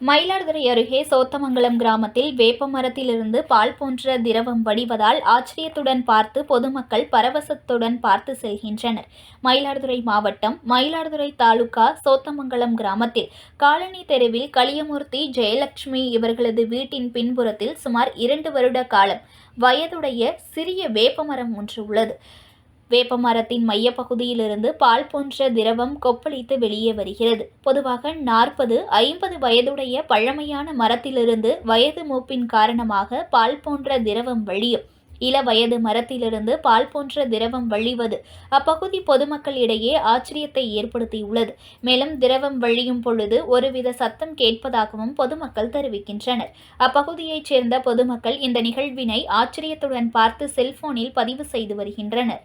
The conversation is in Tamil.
Mayiladuthurai அருகே சோத்தமங்கலம் கிராமத்தில் வேப்ப மரத்திலிருந்து பால் போன்ற திரவம் வடிவதால் ஆச்சரியத்துடன் பார்த்து பொதுமக்கள் பரவசத்துடன் பார்த்து செல்கின்றனர். மயிலாடுதுறை மாவட்டம் மயிலாடுதுறை தாலுகா சோத்தமங்கலம் கிராமத்தில் காலனி தெருவில் களியமூர்த்தி ஜெயலட்சுமி இவர்களது வீட்டின் பின்புறத்தில் சுமார் இரண்டு வருட காலம். வயதுடைய சிறிய வேப்பமரம் ஒன்று உள்ளது. வேப்ப மரத்தின் மையப்பகுதியிலிருந்து பால் போன்ற திரவம் கொப்பளித்து வெளியே வருகிறது. பொதுவாக நாற்பது ஐம்பது வயதுடைய பழமையான மரத்திலிருந்து வயது மூப்பின் காரணமாக பால் போன்ற திரவம் வழியும். இள வயது மரத்திலிருந்து பால் போன்ற திரவம் வழிவது அப்பகுதி பொதுமக்களிடையே ஆச்சரியத்தை ஏற்படுத்தியுள்ளது. மேலும் திரவம் வழியும் பொழுது ஒருவித சத்தம் கேட்பதாகவும் பொதுமக்கள் தெரிவிக்கின்றனர். அப்பகுதியைச் சேர்ந்த பொதுமக்கள் இந்த நிகழ்வினை ஆச்சரியத்துடன் பார்த்து செல்போனில் பதிவு செய்து வருகின்றனர்.